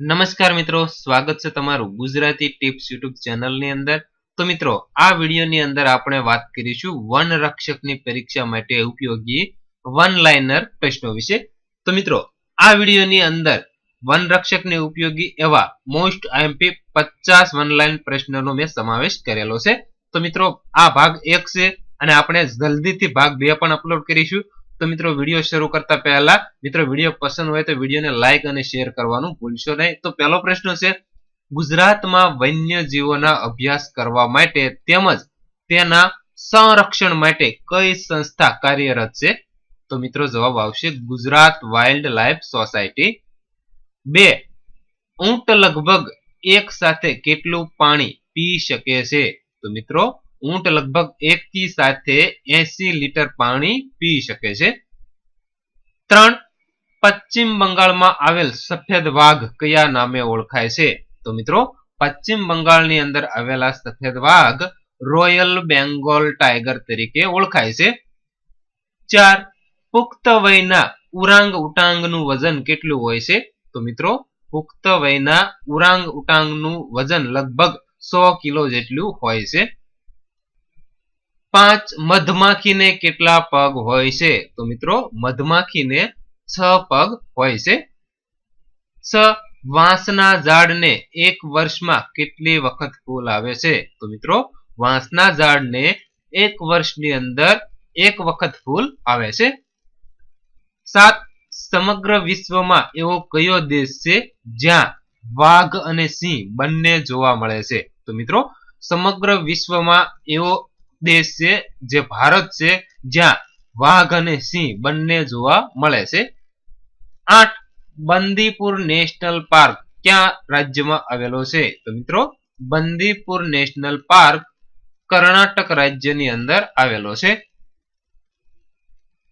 નમસ્કાર મિત્રો, સ્વાગત છે તમારું ગુજરાતી ટિપ્સ યુટ્યુબ ચેનલની અંદર. તો મિત્રો, આ વિડીયોની અંદર આપણે વાત કરીશું વન રક્ષકની પરીક્ષા માટે ઉપયોગી વન લાઇનર પ્રશ્નો વિશે. તો મિત્રો, આ વિડીયોની અંદર વન રક્ષકને ઉપયોગી એવા મોસ્ટ આઈએમપી પચાસ વન લાઇન પ્રશ્નોનો મેં સમાવેશ કરેલો છે. તો મિત્રો, આ ભાગ એક છે અને આપણે જલ્દીથી ભાગ બે પણ અપલોડ કરીશું. તો મિત્રો વીડિયો શરૂ કરતા પહેલા, મિત્રો વીડિયો પસંદ હોય તો વિડીયોને લાઈક અને શેર કરવાનું ભૂલશો નહીં. તો પહેલો પ્રશ્ન છે, ગુજરાતમાં વન્યજીવોના અભ્યાસ કરવા માટે તેમજ તેના સંરક્ષણ માટે કઈ સંસ્થા કાર્યરત છે? તો મિત્રો જવાબ આવશે ગુજરાત વાઇલ્ડ લાઈફ સોસાયટી બે, ઊંટ લગભગ એક સાથે કેટલું પાણી પી શકે છે? તો મિત્રો ઊંટ લગભગ એક થી સાથે એસી લીટર પાણી પી શકે છે. ત્રણ, પશ્ચિમ બંગાળમાં આવેલ સફેદ વાઘ કયા નામે ઓળખાય છે? તો મિત્રો, પશ્ચિમ બંગાળની અંદર આવેલા સફેદ વાઘ રોયલ બેંગોલ ટાઈગર તરીકે ઓળખાય છે. ચાર, પુખ્ત વયના ઉરાંગ ઉટાંગનું વજન કેટલું હોય છે? તો મિત્રો, પુખ્ત વયના ઉરાંગ ઉટાંગનું વજન લગભગ સો કિલો જેટલું હોય છે. પાંચ મધમાખીને કેટલા પગ હોય છે? તો મિત્રો, મધમાખીને છ પગ હોય છે. છ વાંસના ઝાડને એક વર્ષમાં કેટલી વખત ફૂલ આવે છે? તો મિત્રો, વાંસના ઝાડને એક વર્ષની અંદર એક વખત ફૂલ આવે છે. સાત, સમગ્ર વિશ્વમાં એવો કયો દેશ છે જ્યાં વાઘ અને સિંહ બંને જોવા મળે છે? તો મિત્રો, સમગ્ર વિશ્વમાં એવો દેશ છે, જે ભારત છે, જ્યાં વાઘ અને સિંહ બંને જોવા મળે છે. આઠ, બંદીપુર નેશનલ પાર્ક ક્યાં રાજ્યમાં આવેલો છે? તો મિત્રો, બંદીપુર નેશનલ પાર્ક કર્ણાટક રાજ્યની અંદર આવેલો છે.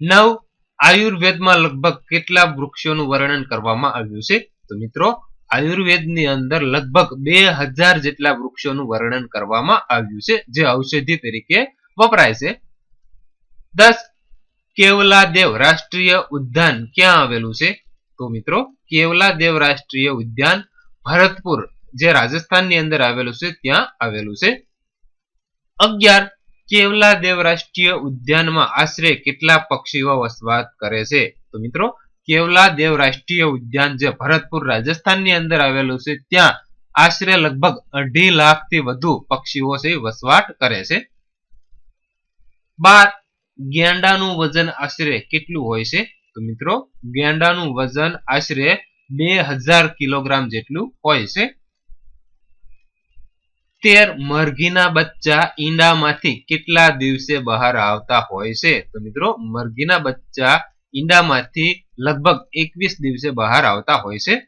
નવ, આયુર્વેદમાં લગભગ કેટલા વૃક્ષોનું વર્ણન કરવામાં આવ્યું છે? તો મિત્રો આયુર્વેદની અંદર લગભગ બે હજાર જેટલા વૃક્ષોનું વર્ણન કરવામાં આવ્યું છે, જે ઔષધિ તરીકે વપરાય છે. દસ કેવલાદેવ રાષ્ટ્રીય ઉદ્યાન ક્યાં આવેલું છે? તો મિત્રો કેવલાદેવ રાષ્ટ્રીય ઉદ્યાન ભરતપુર, જે રાજસ્થાનની અંદર આવેલું છે, ત્યાં આવેલું છે. અગિયાર કેવલાદેવ રાષ્ટ્રીય ઉદ્યાનમાં આશરે કેટલા પક્ષીઓ વસવાટ કરે છે? તો મિત્રો કેવલાદેવ રાષ્ટ્રીય ઉદ્યાન જે ભરતપુર, રાજસ્થાનની અંદર આવેલું છે, ત્યાં આશરે લગભગ અઢી લાખથી વધુ પક્ષીઓ છે વસવાટ કરે છે. બાર, ગેંડાનું વજન આશરે કેટલું હોય છે? તો મિત્રો, ગેંડાનું વજન આશરે બે હજાર કિલોગ્રામ જેટલું હોય છે. તેર, મરઘીના બચ્ચા ઈંડામાંથી કેટલા દિવસે બહાર આવતા હોય છે? તો મિત્રો, મરઘીના બચ્ચા ઈંડામાંથી લગભગ એકવીસ દિવસે બહાર આવતા હોય છે.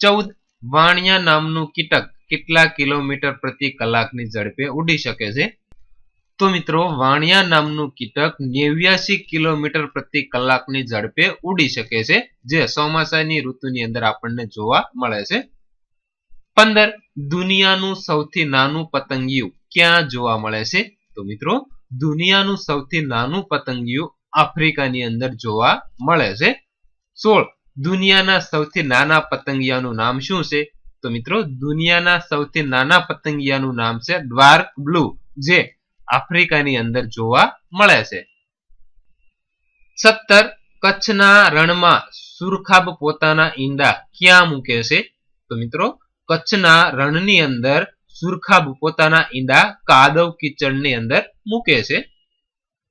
ચૌદ વાણિયા નામનું કીટક કેટલા કિલોમીટર પ્રતિ કલાકની ઝડપે ઉડી શકે છે? તો મિત્રો, વાણિયા નામનું કીટક નેવ્યાસી કિલોમીટર પ્રતિ કલાકની ઝડપે ઉડી શકે છે, જે ચોમાસાની ઋતુની અંદર આપણને જોવા મળે છે. પંદર દુનિયાનું સૌથી નાનું પતંગિયું ક્યાં જોવા મળે છે? તો મિત્રો, દુનિયાનું સૌથી નાનું પતંગિયું આફ્રિકાની અંદર જોવા મળે છે. સોળ. દુનિયાના સૌથી નાના પતંગિયાનું નામ શું છે? તો મિત્રો, દુનિયાના સૌથી નાના પતંગિયાનું નામ છે ડ્વાર્ક બ્લુ, જે આફ્રિકાની અંદર જોવા મળે છે. સત્તર. કચ્છના રણમાં સુરખાબ પોતાના ઈંડા ક્યાં મૂકે છે? તો મિત્રો, કચ્છના રણની અંદર સુરખાબ પોતાના ઈંડા કાદવ કિચડની અંદર મૂકે છે.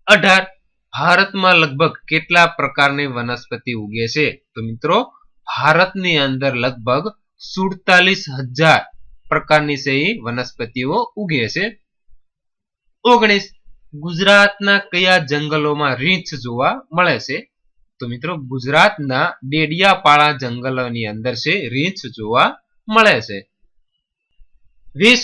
અઢાર. ભારતમાં લગભગ કેટલા પ્રકારની વનસ્પતિ ઉગે છે? તો મિત્રો, ભારતની અંદર લગભગ સુડતાલીસ હજાર પ્રકારની છે વનસ્પતિઓ ઉગે છે. ઓગણીસ, ગુજરાતના કયા જંગલોમાં રીંછ જોવા મળે છે? તો મિત્રો, ગુજરાતના ડેડિયાપાળા જંગલોની અંદર છે રીંછ જોવા મળે છે. વીસ,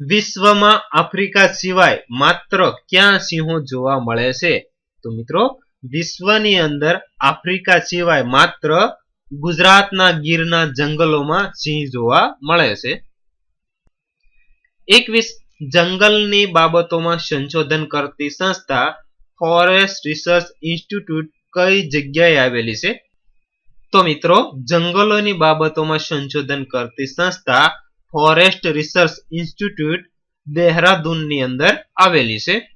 વિશ્વમાં આફ્રિકા સિવાય માત્ર ક્યાં સિંહો જોવા મળે છે? તો મિત્રો, વિશ્વની અંદર આફ્રિકા સિવાય માત્ર ગુજરાતના ગીરના જંગલોમાં સિંહ જોવા મળે છે. એકવીસ જંગલની બાબતોમાં સંશોધન કરતી સંસ્થા ફોરેસ્ટ રિસર્ચ ઇન્સ્ટિટ્યૂટ કઈ જગ્યાએ આવેલી છે? તો મિત્રો, જંગલોની બાબતોમાં સંશોધન કરતી સંસ્થા ફોરેસ્ટ રિસર્ચ ઇન્સ્ટિટ્યૂટ દેહરાદૂનની અંદર આવેલી છે.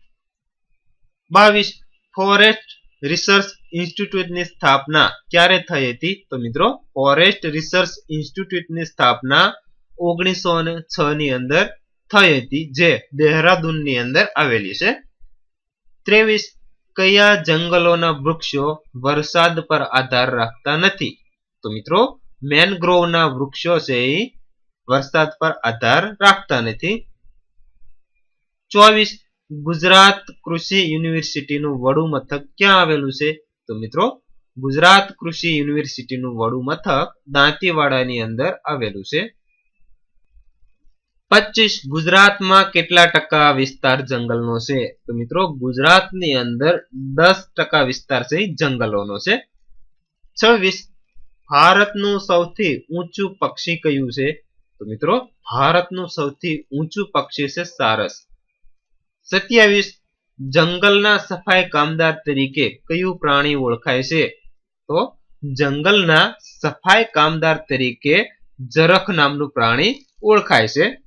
બાવીસ ફોરેસ્ટ રિસર્ચ ઇન્સ્ટિટ્યૂટની સ્થાપના ક્યારે થઈ હતી? તો મિત્રો, ફોરેસ્ટ રિસર્ચ ઇન્સ્ટિટ્યૂટની સ્થાપના ઓગણીસો છ ની અંદર થઈ હતી, જે દેહરાદૂનની અંદર આવેલી છે. ત્રેવીસ કયા જંગલોના વૃક્ષો વરસાદ પર આધાર રાખતા નથી? તો મિત્રો, મેનગ્રોવના વૃક્ષો છે એ વરસાદ પર આધાર રાખતા નથી. ચોવીસ ગુજરાત કૃષિ યુનિવર્સિટીનું વડું મથક ક્યાં આવેલું છે? તો મિત્રો, ગુજરાત કૃષિ યુનિવર્સિટીનું વડું મથક દાંતીવાડાની અંદર આવેલું છે. પચીસ ગુજરાતમાં કેટલા ટકા વિસ્તાર જંગલનો છે? તો મિત્રો, ગુજરાતની અંદર દસ ટકા વિસ્તાર છે જંગલોનો છે. છવ્વીસ, ભારતનું સૌથી ઊંચું પક્ષી કયું છે? તો મિત્રો, ભારતનું સૌથી ઊંચું પક્ષી છે સારસ. સત્યાવીસ, જંગલના સફાઈ કામદાર તરીકે કયું પ્રાણી ઓળખાય છે? તો જંગલના સફાઈ કામદાર તરીકે જરખ નામનું પ્રાણી ઓળખાય છે.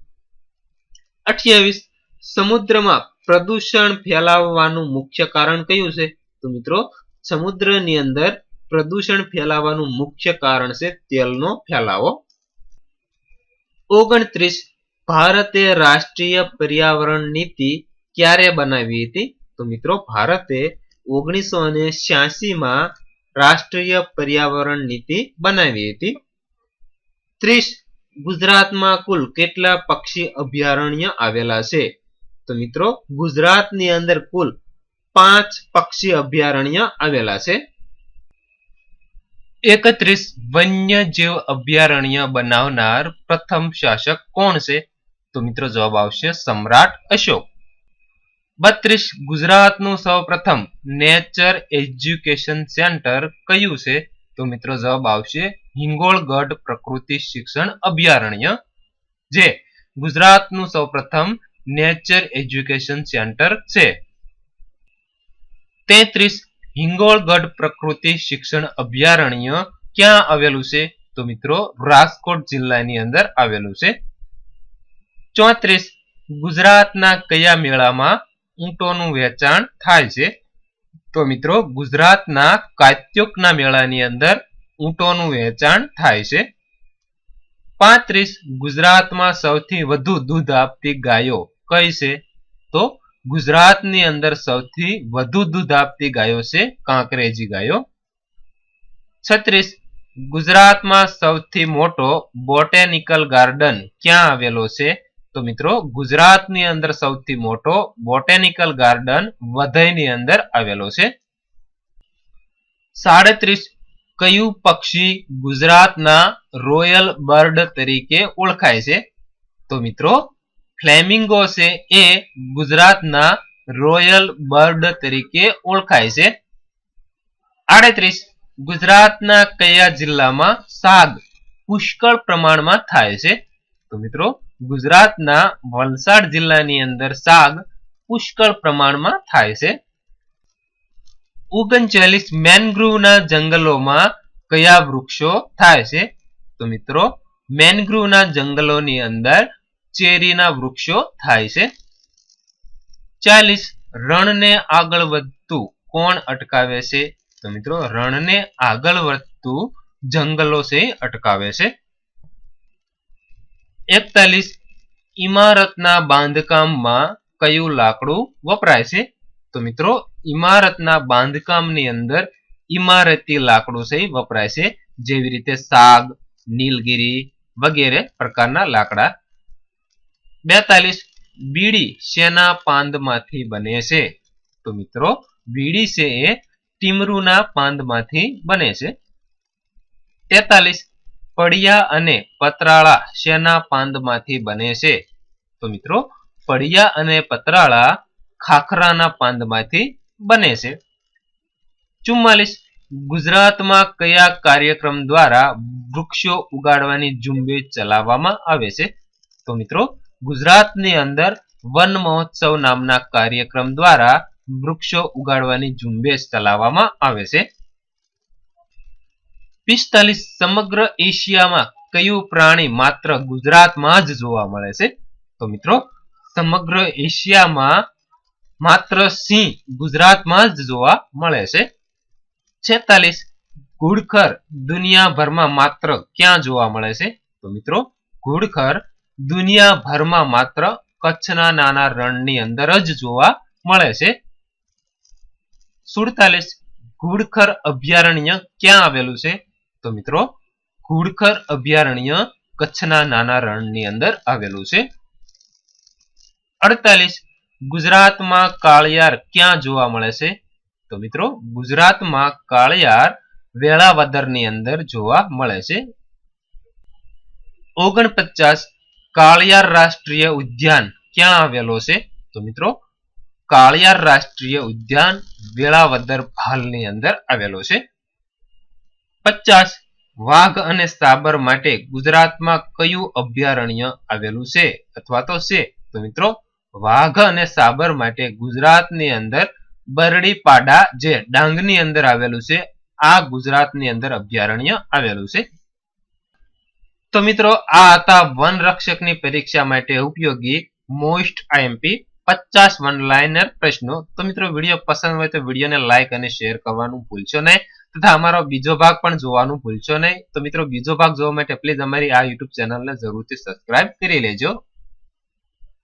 અઠ્યાવીસ, સમુદ્રમાં પ્રદૂષણ ફેલાવવાનું મુખ્ય કારણ કયું છે? તો મિત્રો, સમુદ્રની અંદર પ્રદૂષણ ફેલાવાનું મુખ્ય કારણ છે તેલનો ફેલાવો. ઓગણત્રીસ, ભારતે રાષ્ટ્રીય પર્યાવરણ નીતિ ક્યારે બનાવી હતી? તો મિત્રો, ભારતે ઓગણીસો અને માં રાષ્ટ્રીય પર્યાવરણ નીતિ બનાવી હતી. ત્રીસ, ગુજરાતમાં કુલ કેટલા પક્ષી અભયારણ્ય આવેલા છે? તો મિત્રો, ગુજરાતની અંદર કુલ પાંચ પક્ષી અભયારણ્ય આવેલા છે. એકત્રીસ વન્ય જીવ અભયારણ્ય બનાવનાર પ્રથમ શાસક કોણ છે? તો મિત્રો, જવાબ આવશે સમ્રાટ અશોક. બત્રીસ, ગુજરાતનું સૌ પ્રથમ નેચર એજ્યુકેશન સેન્ટર કયું છે? તો મિત્રો જવાબ આવશે હિંગોળગઢ પ્રકૃતિ શિક્ષણ અભયારણ્ય. જે ગુજરાતનું સૌ પ્રથમ નેચર એજ્યુકેશન સેન્ટર છે. તેત્રીસ, હિંગોળગઢ પ્રકૃતિ શિક્ષણ અભયારણ્ય ક્યાં આવેલું છે? તો મિત્રો રાજકોટ જિલ્લાની અંદર આવેલું છે. ચોત્રીસ, ગુજરાતના કયા મેળામાં ઊંટોનું વેચાણ થાય છે. તો મિત્રો, ગુજરાતના કાત્યુકના મેળાની અંદર ઊંટોનું વેચાણ થાય છે. પાંત્રીસ ગુજરાતમાં સૌથી વધુ દૂધ આપતી ગાયો કઈ છે? તો ગુજરાતની અંદર સૌથી વધુ દૂધ આપતી ગાયો છે કાંકરેજી ગાયો. છત્રીસ ગુજરાતમાં સૌથી મોટો બોટેનિકલ ગાર્ડન ક્યાં આવેલો છે? તો મિત્રો, ગુજરાતની અંદર સૌથી મોટો બોટેનિકલ ગાર્ડન વધઈની અંદર આવેલો છે. સાડત્રીસ કયું પક્ષી ગુજરાતના રોયલ બર્ડ તરીકે ઓળખાય છે. તો મિત્રો, ફ્લેમિંગો છે એ ગુજરાતના રોયલ બર્ડ તરીકે ઓળખાય છે. આડત્રીસ, ગુજરાતના કયા જિલ્લામાં સાગ પુષ્કળ પ્રમાણમાં થાય છે? તો મિત્રો ગુજરાતના વલસાડ જિલ્લાની અંદર સાગ પુષ્કળ પ્રમાણમાં થાય છે. ઓગણચાલીસ મેનગ્રુવના જંગલોમાં કયા વૃક્ષો થાય છે? તો મિત્રો, મેનગ્રુવના જંગલોની અંદર ચેરીના વૃક્ષો થાય છે. ચાલીસ, રણને આગળ વધતું કોણ અટકાવે છે? તો મિત્રો, રણને આગળ વધતું જંગલો છે અટકાવે છે. એકતાલીસ ઇમારતના બાંધકામમાં કયું લાકડું વપરાય છે? તો મિત્રો ઇમારતના બાંધકામની અંદર ઇમારતી લાકડું છે વપરાય છે. જેવી રીતે સાગ, નીલગીરી વગેરે પ્રકારના લાકડા. બેતાલીસ બીડી શેના પાંદમાંથી બને છે? તો મિત્રો, બીડી છે એ ટીમરૂના પાંદમાંથી બને છે. તેતાલીસ પડિયા અને પતરાળા શેના પાંદમાંથી બને છે? તો મિત્રો, પડિયા અને પતરાળા ખાખરાના પાંદમાંથી બને છે. ચુમ્માલીસ, ગુજરાતમાં કયા કાર્યક્રમ દ્વારા વૃક્ષો ઉગાડવાની ઝુંબેશ ચલાવવામાં આવે છે? તો મિત્રો, ગુજરાતની અંદર વન મહોત્સવ નામના કાર્યક્રમ દ્વારા વૃક્ષો ઉગાડવાની ઝુંબેશ ચલાવવામાં આવે છે. પિસ્તાલીસ સમગ્ર એશિયામાં કયું પ્રાણી માત્ર ગુજરાતમાં જ જોવા મળે છે? તો મિત્રો, સમગ્ર એશિયામાં માત્ર સિંહ ગુજરાતમાં જ જોવા મળે છે. છેતાલીસ, ઘુડખર દુનિયાભરમાં માત્ર ક્યાં જોવા મળે છે? તો મિત્રો, ઘુડખર દુનિયાભરમાં માત્ર કચ્છના નાના રણની અંદર જ જોવા મળે છે. સુડતાલીસ, ઘુડખર અભયારણ્ય ક્યાં આવેલું છે? તો મિત્રો ઘુડખર અભયારણ્ય કચ્છના નાના રણની અંદર આવેલું છે. અડતાલીસ, ગુજરાતમાં કાળિયાર ક્યાં જોવા મળે છે? તો મિત્રો, ગુજરાતમાં કાળિયાર વેળાવદરની અંદર જોવા મળે છે. ઓગણપચાસ, કાળિયાર રાષ્ટ્રીય ઉદ્યાન ક્યાં આવેલો છે? તો મિત્રો, કાળિયાર રાષ્ટ્રીય ઉદ્યાન વેળાવદર ભાલની અંદર આવેલો છે. પચાસ વાઘ અને સાબર માટે ગુજરાતમાં કયું અભયારણ્ય આવેલું છે અથવા તો છે? તો મિત્રો, વાઘ અને સાબર માટે ગુજરાતની અંદર બરડીપાડા જે ડાંગની અંદર આવેલું છે, આ ગુજરાતની અંદર અભયારણ્ય આવેલું છે. તો મિત્રો, આ હતા વન રક્ષકની પરીક્ષા માટે ઉપયોગી મોસ્ટ આઈએમપી પચાસ વન લાઇનર પ્રશ્નો. તો મિત્રો, વીડિયો પસંદ હોય તો વિડીયોને લાઇક અને શેર કરવાનું ભૂલશો નહીં. તથા અમારો બીજો ભાગ પણ જોવાનું ભૂલશો નહીં. તો મિત્રો, બીજો ભાગ જોવા માટે પ્લીઝ અમારી આ યુટ્યુબ ચેનલને જરૂરથી સબસ્ક્રાઇબ કરી લેજો.